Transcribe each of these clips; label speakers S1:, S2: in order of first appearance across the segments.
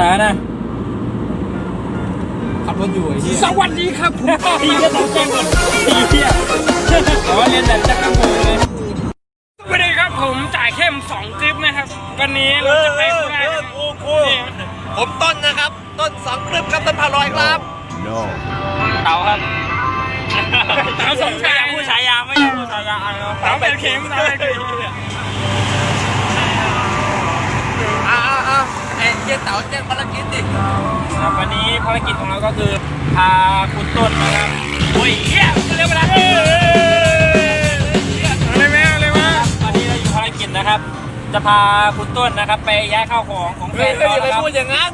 S1: ท้ายนะขับรถอยู่ไอ้เหี้ย
S2: สวัสดีครับผม
S1: ไอ้เหี้ยต้องแจ้งก่อนไอ้เหี้ยแต่ว่าเรียนแบบจักรพงศ์เลย
S2: สวัสดีครับผมจ่ายเข้มสองจิ๊บนะครับ วันนี้เราจะไปโคราชกันนี่
S3: ผมต้นนะครับ ต้นสองครึบครับต้นพาลอยครับ
S1: เต๋าครับ
S2: สาวสมชาย
S1: ผู้ชายาไม่ใช่ผู้ชายาอะไรวะ
S2: สาวเป็นเข็มสาวเป็นเข็ม
S3: อ้าวอ้าวไอ้เจ๊เต๋าแจ้งภารกิจดิ
S1: ครับวันนี้ภารกิจของเราก็คือพาคุณต้นนะครับโอ้ยเหี้ยเร็วไปแล้ว
S2: อะไรแม่อะไรวะ
S1: วันนี้เราอยู่ภารกิจนะครับ จะพาคุณต้นนะครับ ไปย้ายข้าวของของแฟ
S3: เฮ้ย
S1: น
S3: เฮ้ย
S1: เขา
S3: อย่าไป
S1: นะครับ
S3: พูดอย่างนั้น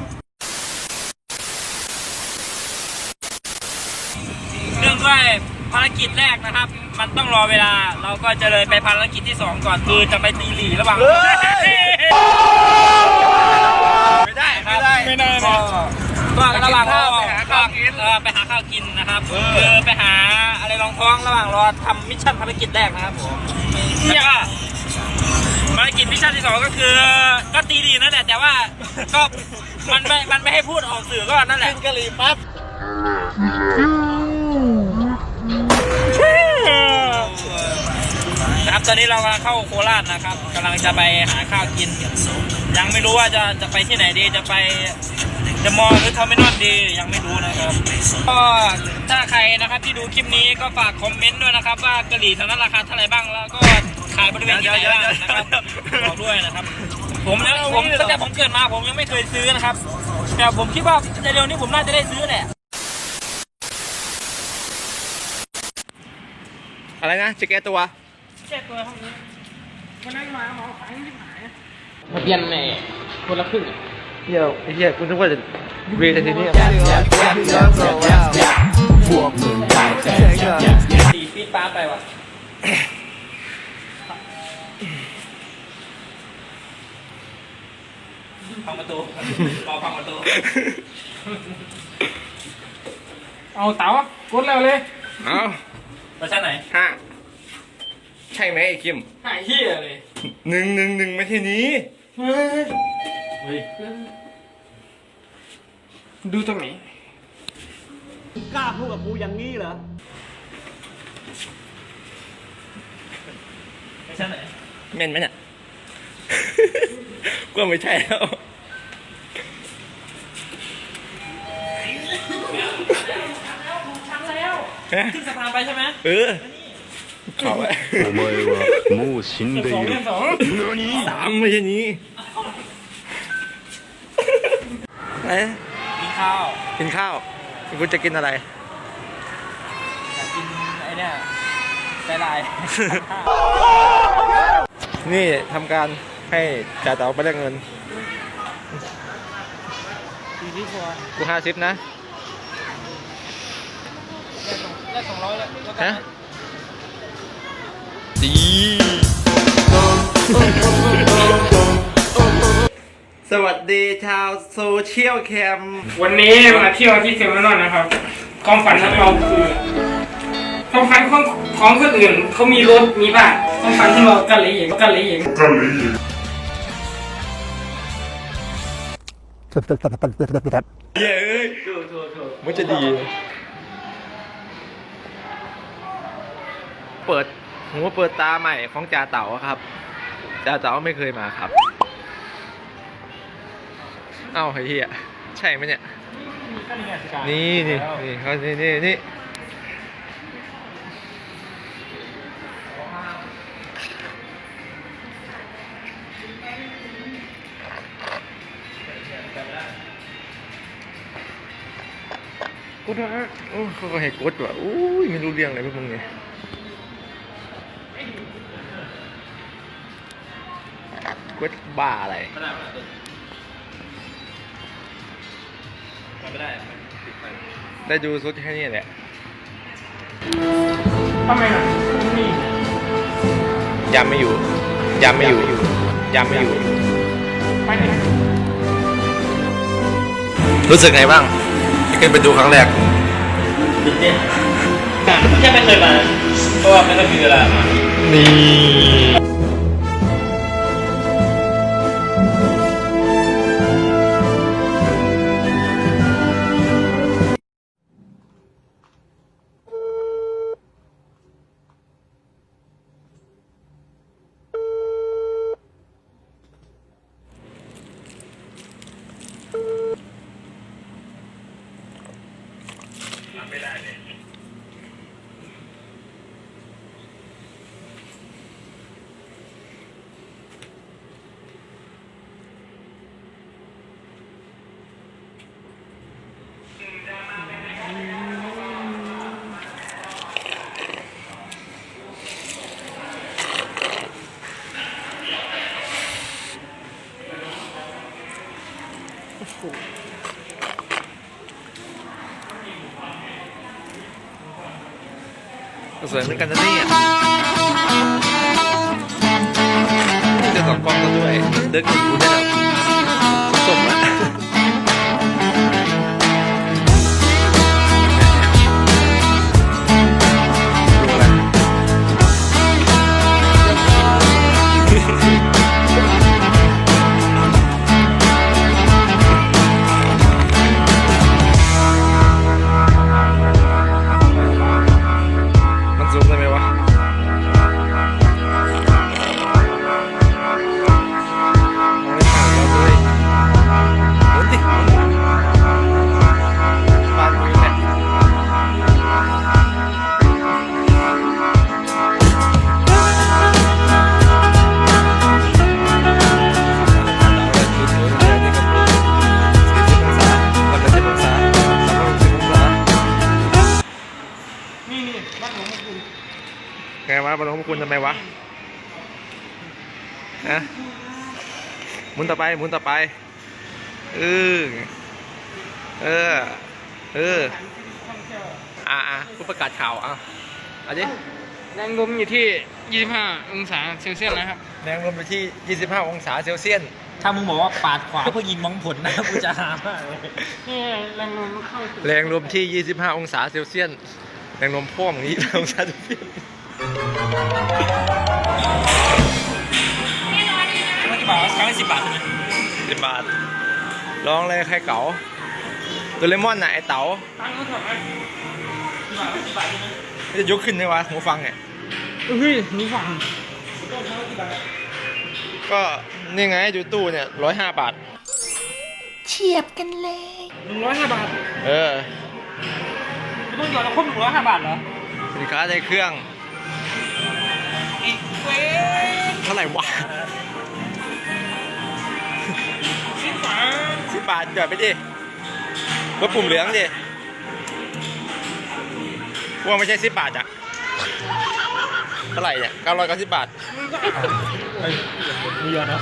S1: เนื่องด้วยภารกิจแรกนะครับ มันต้องรอเวลา เราก็จะเลยไปภารกิจที่สองก่อนคือจะไปตีหลีระหว่าง
S3: เฮ้ยไม่ได้
S1: ครั
S3: ไม่
S1: บ
S3: ได้
S2: ไม่ได้
S1: ก็
S2: นะ
S1: ก็ระหว่างรอ
S3: ไปหาข้าวกิน
S1: เออไปหาข้าวกินนะครับคือไปหาอะไรรองท้องระหว่างรอทำมิชชั่นภารกิจแรกนะครับผมแล้วก็ภารกิจมิชชั่นที่สองก็คือ ก็ตีหลีนั่นแหละแต่ว่าก็มันไม่มันไม่ให้พูดออกสื่อก็นั่นแหละ
S3: กินกะหรี่ปั๊บ
S1: นะครับตอนนี้เรากำลังเข้าโคราชนะครับกำลังจะไปหาข้าวกิน ยังไม่รู้ว่าจะจะไปที่ไหนดีจะไปจะมอหรือเทอร์มินอลดียังไม่รู้นะครับก็ถ้าใครนะครับที่ดูคลิปนี้ก็ฝากคอมเมนต์ด้วยนะครับ ว่ากะหรี่แถวนั้นราคาเท่าไหร่บ้างแล้วก็ขายบริเวณที่ไหนบ้างนะครับบอกด้วยนะครับ ผมนะผมตั้งแต่ผมเกิดมาผมยังไม่เคยซื้อนะครับ แต่ผมคิดว่าในเร็วนี้ผมน่าจะได้ซื้อแหละ
S3: อะไรนะจะแก้ตัว
S2: เจ็บตัวครับวันนั้นมาหมอขายที่หาย
S1: ทะเบียนในคนละครึ่ง
S3: เฮียไอ้เฮียกูนึกว่าจะเวทีนี้
S1: สี่ฟีดป้าไปว่ะพังประตูรอพังประตู
S2: เอาเต๋ากดแล้วเลย
S3: เอ้า
S1: เวอร์ชันไหน
S3: ห้าใช่ไหมไอ้คิม
S2: หายเหี้ยเลย
S3: หนึ่งหนึ่งหนึ่งไม่ใช่นี้
S2: เฮ้ย
S1: เฮ้ย
S2: ดูตรงไหน
S4: กล้าพูดกับกูอย่างนี้เหรอ
S1: เวอร์ชันไหน
S3: แม่นไหมเนี่ย ก็ไม่ใช่แล้ว
S1: ขึ้นสะพานไปใช่ไหม
S3: เออ เขาอะ
S5: お前はもう死んで
S2: สอง
S5: い
S2: เล่
S5: る
S2: มสอง
S3: สามไม่ใช่นี้ไหน
S1: กินข้าว
S3: กินข้าวคุณจะกินอะไร
S1: อยากกินไอ้เนี่ยไส้ลาย
S3: นี่ทำการให้จ่าเต๋าไปแลกเงิน
S1: สี่ที่ครัว
S3: กูห้าสิบนะ
S1: แรกสองร้อยแล้วก็
S3: ฮะดี สวัสดีชาวโซเชียลแคม
S2: วันนี้มาเที่ยวที่เซเว่นนนะครับ ความฝันของเราคือความฝันของของคนอื่นเขามีรถมีบ้านความฝันของเรากันเลยเองกันเลยเอง
S3: เย้ยมันจะดี เปิด หูเปิดตาใหม่ของจ่าเต๋าครับจ่าเต๋าไม่เคยมาครับ เอ้าเหี้ยใช่ไหมเนี่ย นี่นี่นี่เขานี่นี่นี่กูนะโอ้เขาก็ให้กดว่ะอุ้ยไม่รู้เรื่องอะไรพวกมึงเนี่ย บ้าอะไร
S1: ไม่ได้ไม่ได้ปิดไป
S3: ได้ดูสุดแค่นี้แหละ
S2: ทำไมล่ะนี่
S3: ยำไม่อยู่ยำไม่อยู่ยำไม่อยู่
S2: ไปไหน
S3: รู้สึกไงบ้างขึ้นไปดูครั้งแรก
S1: ตื่นเต้นแค่ไม่เคยมาเพราะว่าไม่ค่อยมีเวลามา
S3: นี่ ถูก็สวยเหมือนกันนะเนี่ยนี่จะสอกล้องแล้วด้วย เดินกับกูได้แล้วสมอะ ทำไมวะฮะหมุนต่อไปหมุนต่อไปเออเออเอออ่าอ่าผู้ประกาศข่าวอะเอาดิ
S2: แรงลมอยู่ที่ 25 องศาเซลเซียสนะครับ
S3: แรงลมไปที่ 25 องศาเซลเซียส
S1: ถ้ามึงบอกว่าปาดขวาเพื่อยิงมองผลนะกูจะหามากเลย
S2: นี่แรงลมมันเข้าสู่
S3: แรงลมที่ 25 องศาเซลเซียสแรงลมพ่วงนี้องศาเซลเซียส
S1: ครั้งละสิบบาทใช่ไหม
S3: สิบบาทลองเลยใครเก๋าโดเรมอนน่ะไอเต๋า
S2: ตั้งรถถอย
S1: กี่บาทกี่บาทใช่ไหม
S3: จะยกขึ้นไหมวะหูฟังเนี่ย
S2: เฮ้ยนี่ฝั่ง
S3: ก็นี่ไงดูตู้เนี่ยร้อยห้าบาท
S2: หนึ่งร้อยห้าบาท
S3: เออ
S1: ต้องหยอดละครบหนึ่งร้อยห้าบาทเหรอ
S3: สินค้าในเครื่อง
S1: อีกเว้ย
S3: เท่าไหร่วะ
S2: บาท
S3: เดี๋ยวไปดิกดปุ่มเหลืองดิว่าไม่ใช่สิบบาทอะเท่าไหร่เนี่ยเก้าร้อยเก้าสิบบาท
S1: มีหยอดเนะ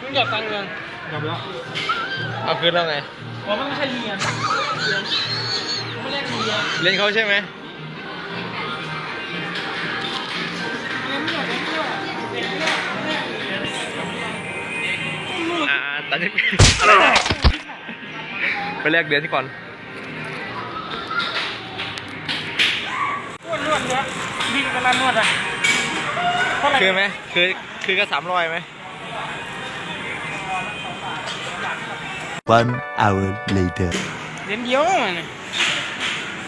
S2: มึงหยอดตังค์ยัง
S1: ยอมแล้ว
S3: เอาคืนแล้วไง
S1: ว่ามันไม่ใช่เรียนไม่ได้เรียน
S3: เล่นเขาใช่ไหม อ่าตอนนี้ไปแลกเหรียญก่อน
S2: นวดนวดเยอะวิ่งกันละนวดอะเท่าไหร่
S3: คือไหมคือคือก็สามร้อยไหม
S5: One hour later.
S2: เหรียญเดียวเนี่ย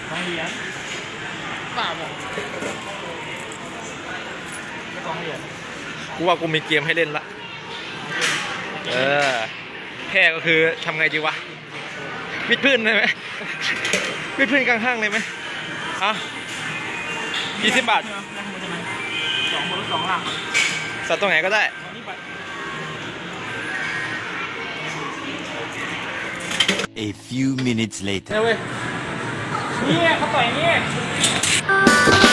S2: สองเหรียญบ้าบอก
S3: กูว่ากูมีเกมให้เล่นละ เออแค่ก็คือทำไงดีวะวิดพื้นเลยไหมวิดพื้นกลางห้างเลยไหมอะยี่สิบบาท
S1: สองบนสองหลัง
S3: สัตว์ตรงไหนก็ได้
S5: A few minutes later.
S2: เนี่ยเว้ยเนี่ยเขาต่อยเนี่ย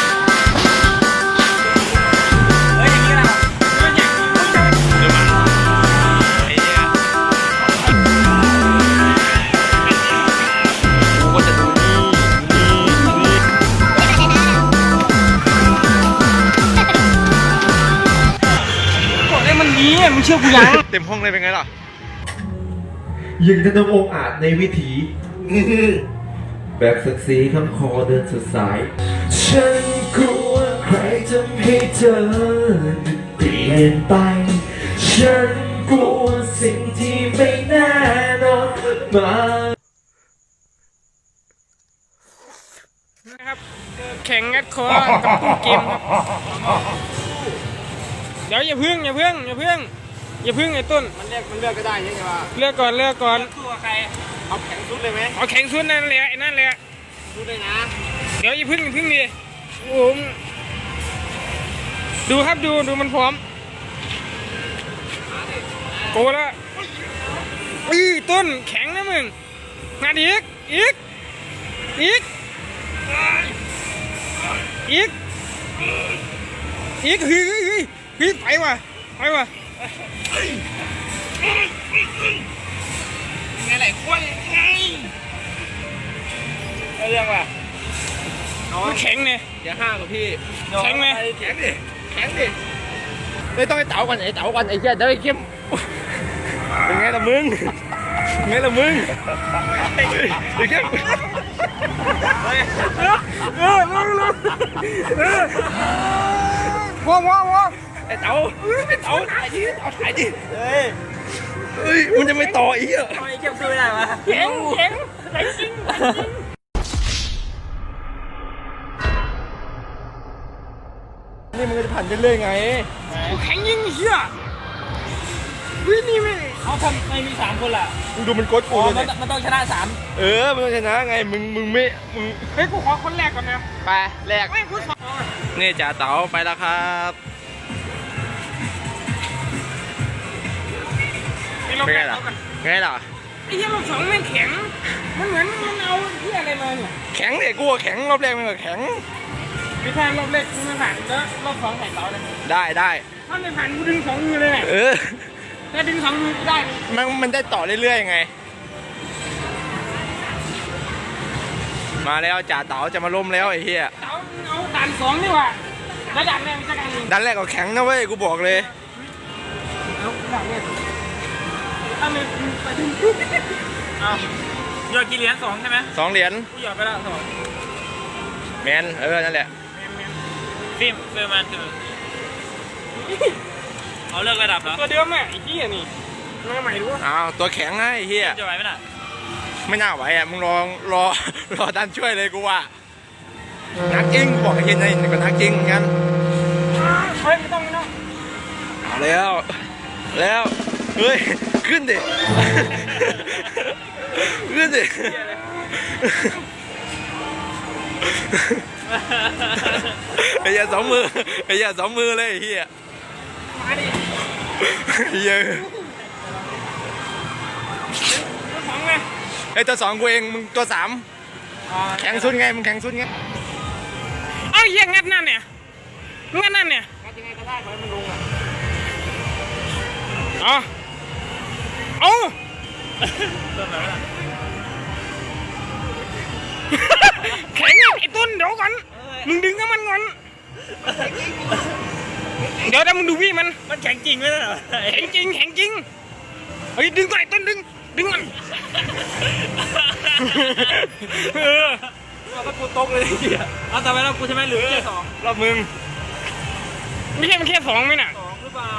S1: เชื่
S2: อกูยัง
S3: เต็มห้องเลยเป็นไงล่ะ
S6: ยิงธนงองอาจในวิถี แบบศักดิ์ศรีคำคอเดินสดสาย ฉันกลัวใครทำให้เธอเปลี่ยนไป ฉันกลัวสิ่งที่ไม่แน่นอนมา
S2: นะครับแข่งงัดคอกับตู้เกมครับ เดี๋ยวอย่าพึ่งอย่าพึ่งอย่าพึ่ง อย่าพึ่งไอ้ต้น
S3: มันเลือกมันเลือกก็ได้ใช่ไหมวะ
S2: เลือกก่อนเลือกก่อน
S1: ตัวใคร
S3: เอาแข็งสุดเลยไหม
S2: เอาแข่งสุดนั่นแหละไอ้นั่นแหละ
S3: สุดเลยนะ
S2: เดี๋ยวอย่าพึ่งอย่าพึ่งดิโอ้โหดูครับดูดูมันพร้อมโกแล้วอีต้นแข็งนะมึงงานอีกอีกอีกอีกอีกเฮ้ยเฮ้ยเฮ้ยเฮ้ยไปว่ะไปว่ะ ไอ้ควายเอาเรื่องว่ะมันแข็งเนี่ย
S3: อย่าห้างกับพี่
S2: แข็งไหม
S3: แข็งดิแข็งดิเฮ้ยต้องไอ้เต๋าก่อนไอ้เต๋าก่อนไอ้เหี้ยเดี๋ยวไอ้เข้มเป็นไงล่ะมึงเป็นไงล่ะมึงไอ้เข้ม
S2: เออลงลงเออว้าวว้าวว้าว
S3: ไอ้เต๋าไอ้เต๋าถ่ายดิไอ้เต๋าถ่ายดิเฮ้ยเฮ้ยมันจะไม่ต่ออีกอะ
S2: ทำไมเข้มซื้อไม่ได้วะแข็งแข็งไหนจริงไหนจริง
S3: นี่มันก็จะผ่านไปเรื่อยไง
S2: แข็งยิงเชี่ยวินี่ไม่เขาทำไม่มีสามคนล่ะ
S3: มึงดูมันกด
S2: อ๋
S3: กู
S2: อ
S3: เลย
S2: มัน
S3: เนี่ย
S2: มันต้องชนะสาม
S3: เออมึงต้องชนะไงมึงมึงไม่มึง
S2: เฮ้ยกูขอคนแรกก่อนนะ
S3: ไปแรก
S2: ไม่กูสอง
S3: นี่จ่าเต๋าไปแล้วครับ เป็น
S2: แร
S3: ไง
S2: ก
S3: ล่ะ
S2: ก่อน
S3: ไงล่ะ
S2: ไอ้เหี้ยรอบสองแม่งแข็ง มันเหมือนมันเอาเหี้ยอะไรมาเนี่ย
S3: แข็งเด็กกูอะแข็งรอบแรกมันก็แข็ง
S2: พี่แทนรอบแรกกูไม่ผ่านแล้วรอบสองใส่เตาเลย
S3: ได้ได้
S2: ถ้าไม่ผ่านกูดึงสองมือเลยเนี่ย
S3: เออ
S2: ถ้าดึงสองมือกูได้เลย
S3: มันมันได้ต่อเรื่อยๆไง มาแล้วจ่าเต๋าจะมาล้มแล้วไอ้เหี้ย
S2: เตาเอาด่านสองดีกว่าแล้วด่านแรกมันจะกันหนึ่ง
S3: ดันแรกก็แข็งนะเว้ยกูบอกเลย
S2: เอาด่านแรก ถ้าไม่ไปดึงเอายอดกี่เหรียญสองใช่ไหม
S3: สองเหรียญ
S2: กูหยอดไปแล้วสอง
S3: แมนเออนั่นแหละ
S2: ฟิล์มฟิล์มมันคือเอาเลิกระดับเหรอตัวเดิมอะไอ้ที่นี่มาใหม่ดูว่า
S3: อ้าวตัวแข็งไงไอ้เหี้ย
S2: จะไหวไหมน่ะ
S3: ไม่น่าไหวอะมึงรอรอรอดันช่วยเลยกูว่านักจริงกูบอกไอ้เหี้ยนี่ก็นักจริงเหมือนกัน
S2: เฮ้ยไม่ต้องไม่ต้อง
S3: เอาแล้วแล้วเฮ้ย ขึ้นดิ ขึ้นดิ ไอ้เหี้ยสองมือ ไอ้เหี้ยสองมือเลยไอ้เหี้ย
S2: มาดิ
S3: ไอ้เหี้ย
S2: ตัวสองไง
S3: ไอ้ตัวสองกูเอง มึงตัวสามแข็งสุดไง มึงแข็งสุดไง
S2: เอาเหี้ยงัดนั่นเนี่ยงัดนั่นเนี่ย
S3: งัดยังไงก็ได้ขอให้มันลงอะ
S2: เอา เอาแข็งอะไอ้ต้นเดี๋ยวก่อน มึงดึงกับมันก่อน เดี๋ยวถ้ามึงดูวี่มัน มันแข็งจริงไหมล่ะแข็งจริงแข็งจริง เฮ้ยดึงก่อนไอ้ต้นดึง ดึงมันเออ
S3: ถ้ากูตกเลยไอ้เหี้ย
S2: เอาต่อไปแล้วกูใช่ไหมหรือแค่สอง
S3: รอบมึง
S2: ไม่ใช่มันแค่สองไหมน่ะ
S3: สองหรือเปล่า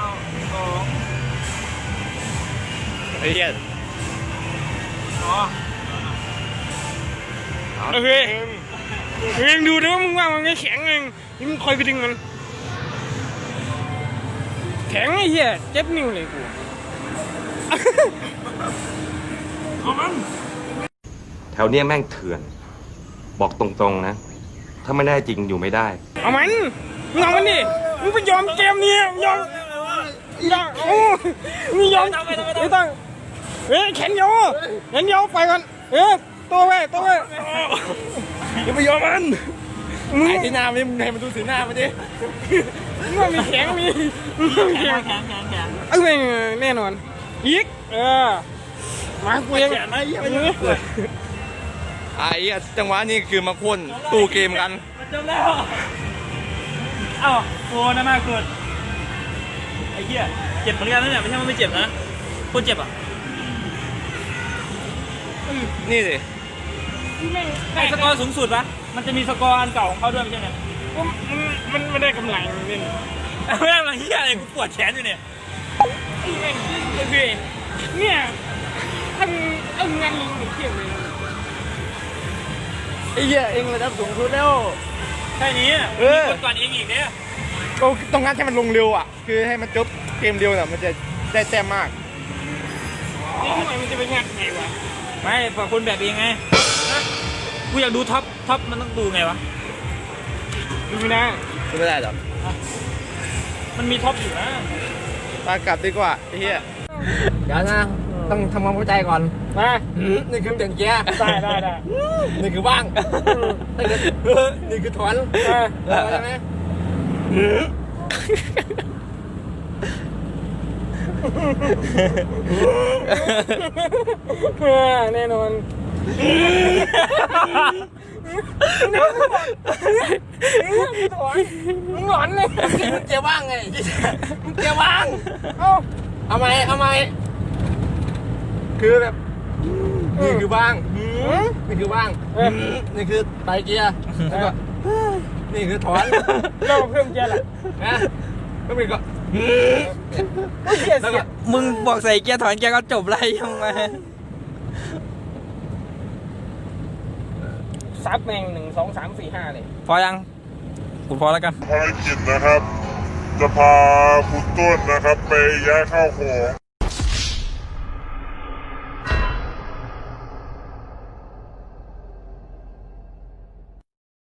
S3: สองไอ้ เหี้ย
S2: อ๋อโอเคเองดูดิว่ามึงว่ามันไม่แข็งเองนี่มึงคอยไปดึงมัน แข็งไอ้เหี้ยเจ็บนิ้วเลยกูเอามัน
S7: แถวเนี้ยแม่งเถื่อน บอกตรงๆนะ ถ้าไม่ได้จริงอยู่ไม่ได้
S2: เอามันมึงเอามันดิมึงไปยอมเกมนี้ยอมยอมโอ้มึงยอมไม่ต้อง เฮ้ยแขนยาวแขนยาวไปก่อนเออตัวไว้ตัวไว้
S3: อย่าไปยอมมัน
S2: มึง
S3: ไอ้ที่หน้ามันมึงให้มันดูสีหน้ามันดิ
S2: มึงว่ามีแข็งมีมึงว่ามีแข็งแข็งแข็งแข็งเอ้ยแน่นอนอีกเออมากูยัง
S3: ไอ้เหี้ยจังหวะนี้คือมาพ่นตู้เกมกัน
S2: มันจบแล้วเอ้าโอ้น่ามากเกินไอ้เหี้ยเจ็บเหมือนกันนะเนี่ยไม่ใช่ว่าไม่เจ็บนะคนเจ็บอะ
S3: นี่สิ
S2: ไอ้สกอร์สูงสุดปะมันจะมีสกอร์อันเก่าของเขาด้วยไม่ใช่ไหมมันมันไม่ได้กำไรนี่ไม่ได้กำไรเหี้ยอะไรกูปวดแขนอยู่เนี่ยไอ้แม่งโอเคเนี่ยทำเอาเงินลงเที่ยวเลย
S3: ไอ้เหี้ยเองระดับสูงสุดแล้ว
S2: แค่นี้
S3: เออ
S2: มีคนก่อนเองอีกเนี่ย
S3: ก็ต้องการให้มันลงเร็วอะ คือให้มันจบเกมเร็วน่ะมันจะได้แต้มมาก
S2: นี่ทำไมมันจะไปงัดไงวะ ไม่ฝากคนแบบเองไงกูอยากดูท็อปท็อปมันต้องดูไงวะดูไม่ได้
S3: คือไม่ได้หรอก
S2: มันมีท็อปอยู่นะ
S3: มากลับดีกว่าไอ้เหี้ยเดี๋ยวนะต้องทำความเข้าใจก่อน
S2: มา
S3: นี่คือเด่นเกียร์
S2: ได้ได้ได้
S3: นี่คือว่างนี่คือนี่คือถอน
S2: เออ
S3: เออใช่ไหม
S2: แน่นอนมึงหลอนเลย
S3: มึงเกียร์ว่างไงมึงเกียร์ว่าง
S2: เอ้า
S3: เอาไหมเอาไหมคือแบบนี่คือว่างนี่คือว่าง
S2: เออ
S3: นี่คือไตเกียร์แล้วก็นี่คือถอน
S2: เราเพิ่มเกียร์ละ
S3: นะก็มีก็
S2: เกียร์
S3: แล้ว
S2: เสี
S3: ก็
S2: ย
S1: มึงบอกใส่เกียร์ถอนเกียร์ก็จบไรยังไง
S2: ซับแม่งหนึ่งสองสามสี่ห้าเลย
S1: พอยังกูพอแล้วกัน
S8: ภารกิจนะครับ จะพาคุณต้นนะครับ ไปย้ายข้าวของ